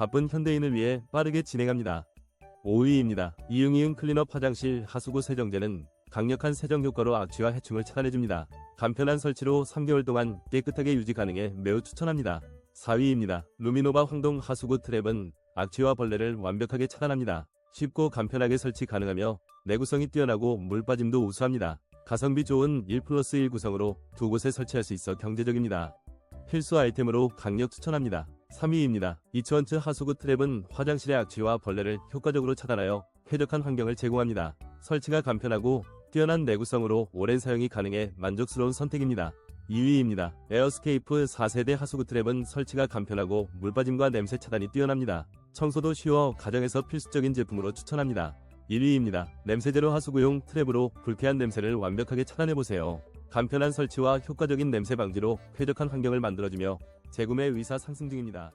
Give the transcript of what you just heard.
바쁜 현대인을 위해 빠르게 진행합니다. 5위입니다. 이응이응 클린업 화장실 하수구 세정제는 강력한 세정 효과로 악취와 해충을 차단해줍니다. 간편한 설치로 3개월 동안 깨끗하게 유지 가능해 매우 추천합니다. 4위입니다. 루미노바 황동 하수구 트랩은 악취와 벌레를 완벽하게 차단합니다. 쉽고 간편하게 설치 가능하며 내구성이 뛰어나고 물 빠짐도 우수합니다. 가성비 좋은 1 플러스 1 구성으로 두 곳에 설치할 수 있어 경제적입니다. 필수 아이템으로 강력 추천합니다. 3위입니다. 이츠원츠 하수구 트랩은 화장실의 악취와 벌레를 효과적으로 차단하여 쾌적한 환경을 제공합니다. 설치가 간편하고 뛰어난 내구성으로 오랜 사용이 가능해 만족스러운 선택입니다. 2위입니다. 에어스케이프 4세대 하수구 트랩은 설치가 간편하고 물빠짐과 냄새 차단이 뛰어납니다. 청소도 쉬워 가정에서 필수적인 제품으로 추천합니다. 1위입니다. 냄새 제로 하수구용 트랩으로 불쾌한 냄새를 완벽하게 차단해보세요. 간편한 설치와 효과적인 냄새 방지로 쾌적한 환경을 만들어주며 재구매 의사 상승 중입니다.